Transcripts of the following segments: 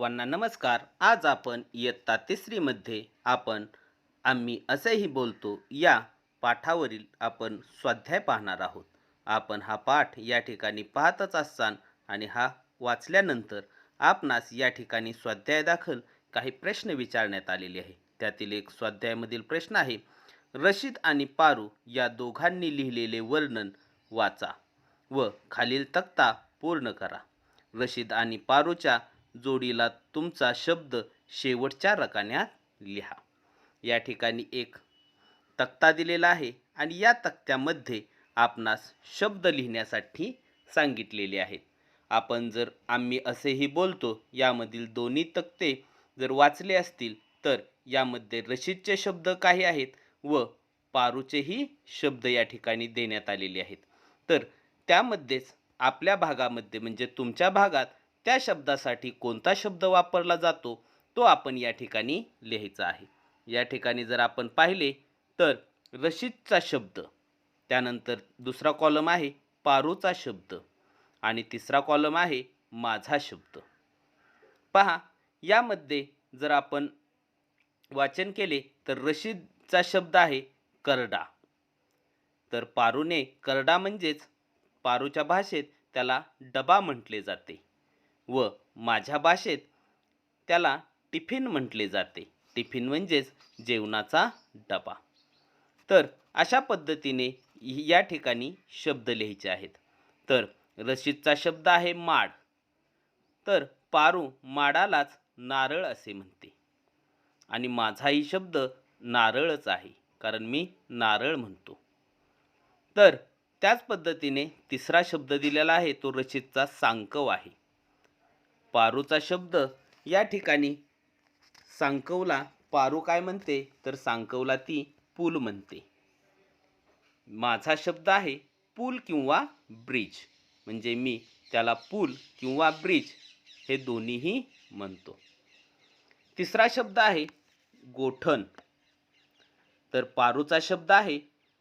सर्वांना नमस्कार. आज आपण इयत्ता तिसरीमध्ये आपण आम्ही असेही बोलतो या पाठावरील आपण स्वाध्याय पाहणार आहोत. आपण हा पाठ या ठिकाणी पाहतच असाल आणि हा वाचल्यानंतर आपणास या ठिकाणी स्वाध्याय दाखल काही प्रश्न विचारण्यात आलेले आहे त्यातील एक स्वाध्यायामधील प्रश्न आहे रशीद आणि पारू या दोघांनी लिहिलेले वर्णन वाचा व खालील तक्ता पूर्ण करा. रशीद आणि पारूच्या जोडीला तुमचा शब्द शेवटच्या रकान्यात लिहा. या ठिकाणी एक तक्ता दिलेला आहे आणि या तक्त्यामध्ये आपणास शब्द लिहिण्यासाठी सांगितलेले आहेत. आपण जर आम्ही असेही बोलतो यामधील दोन्ही तक्ते जर वाचले असतील तर यामध्ये रशीदचे शब्द काही आहेत व पारूचेही शब्द या ठिकाणी देण्यात आलेले आहेत. तर त्यामध्येच आपल्या भागामध्ये म्हणजे तुमच्या भागात त्या शब्दासाठी कोणता शब्द वापरला जातो तो आपण या ठिकाणी लिहायचा आहे. या ठिकाणी जर आपण पाहिले तर रशीदचा शब्द त्यानंतर दुसरा कॉलम आहे पारूचा शब्द आणि तिसरा कॉलम आहे माझा शब्द. पहा यामध्ये जर आपण वाचन केले तर रशीदचा शब्द आहे करडा. तर पारूने करडा म्हणजेच पारूच्या भाषेत त्याला डबा म्हटले जाते. व माझ्या भाषेत त्याला टिफिन म्हटले जाते. टिफिन म्हणजेच जेवणाचा डबा. तर अशा पद्धतीने या ठिकाणी शब्द लिहायचे आहेत. तर रशीदचा शब्द आहे माड. तर पारू माडालाच नारळ असे म्हणते. आणि माझाही शब्द नारळच आहे कारण मी नारळ म्हणतो. तर त्याच पद्धतीने तिसरा शब्द दिलेला आहे तो रशीदचा सांकव आहे. पारूचा शब्द या ठिकाणी सांकवला पारू काय म्हणते? तर सांकवला ती पूल म्हणते. माझा शब्द आहे पूल किंवा ब्रिज. म्हणजे मी त्याला पूल किंवा ब्रिज हे दोन्हीही म्हणतो. तिसरा शब्द आहे गोठण. तर पारूचा शब्द आहे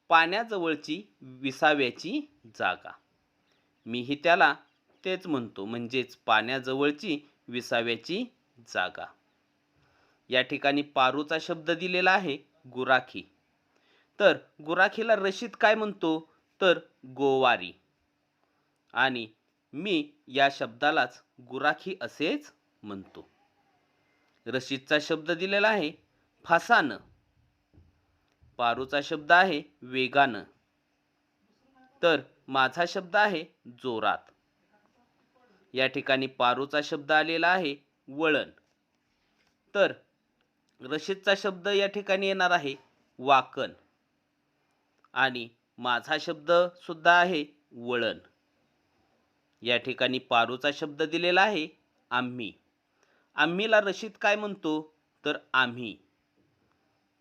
पाण्याजवळची विसाव्याची जागा. मीही त्याला तेच म्हणतो म्हणजेच पाण्याजवळची विसाव्याची जागा. या ठिकाणी पारूचा शब्द दिलेला आहे गुराखी. तर गुराखीला रशीद काय म्हणतो? तर गोवारी. आणि मी या शब्दालाच गुराखी असेच म्हणतो. रशीदचा शब्द दिलेला आहे फासानं. पारूचा शब्द आहे वेगानं. तर माझा शब्द आहे जोरात. या ठिकाणी पारूचा शब्द आलेला आहे वळण. तर रशीदचा शब्द या ठिकाणी येणार आहे वाकण. आणि माझा शब्द सुद्धा आहे वळण. या ठिकाणी पारूचा शब्द दिलेला आहे आम्ही. आम्हीला रशीद काय म्हणतो? तर आम्ही.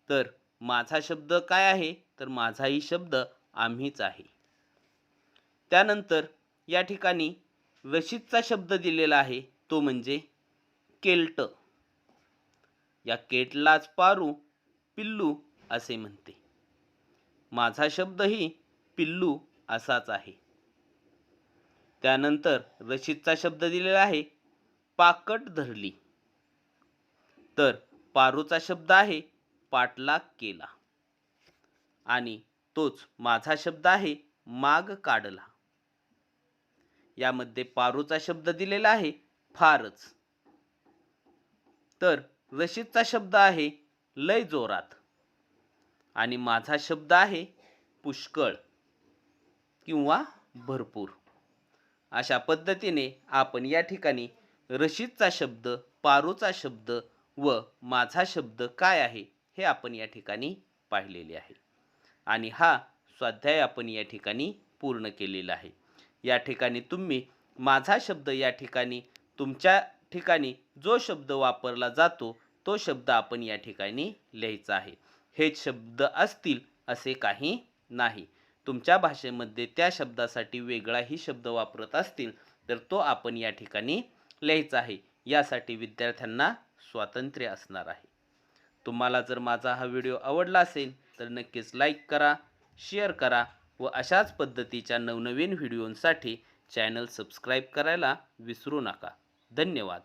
तर माझा शब्द काय आहे? तर माझाही शब्द आम्हीच आहे. त्यानंतर या ठिकाणी रशीदचा शब्द दिलेला आहे तो म्हणजे केल्ट. या केटलाच पारू पिल्लू असे म्हणते. माझा शब्दही पिल्लू असाच आहे. त्यानंतर रशीदचा शब्द दिलेला आहे पाकट धरली. तर पारूचा शब्द आहे पाठलाग केला. आणि तोच माझा शब्द आहे माग काढला. यामध्ये पारूचा शब्द दिलेला आहे फारच. तर रशीदचा शब्द आहे लय जोरात. आणि माझा शब्द आहे पुष्कळ किंवा भरपूर. अशा पद्धतीने आपण या ठिकाणी रशीदचा शब्द पारूचा शब्द व माझा शब्द काय आहे हे आपण या ठिकाणी पाहिलेले आहे. आणि हा स्वाध्याय आपण या ठिकाणी पूर्ण केलेला आहे. या ठिकाणी तुम्ही माझा शब्द या ठिकाणी तुमच्या ठिकाणी जो शब्द वापरला जातो तो शब्द आपण या ठिकाणी लिहायचा आहे. हेच शब्द असतील असे काही नाही. तुमच्या भाषेमध्ये त्या शब्दासाठी वेगळाही शब्द वापरत असतील तर तो आपण या ठिकाणी लिहायचा आहे. यासाठी विद्यार्थ्यांना स्वातंत्र्य असणार आहे. तुम्हाला जर माझा हा व्हिडिओ आवडला असेल तर नक्कीच लाईक करा शेअर करा व अशाच पद्धतीच्या नवनवीन व्हिडिओंसाठी चॅनल सबस्क्राईब करायला विसरू नका. धन्यवाद.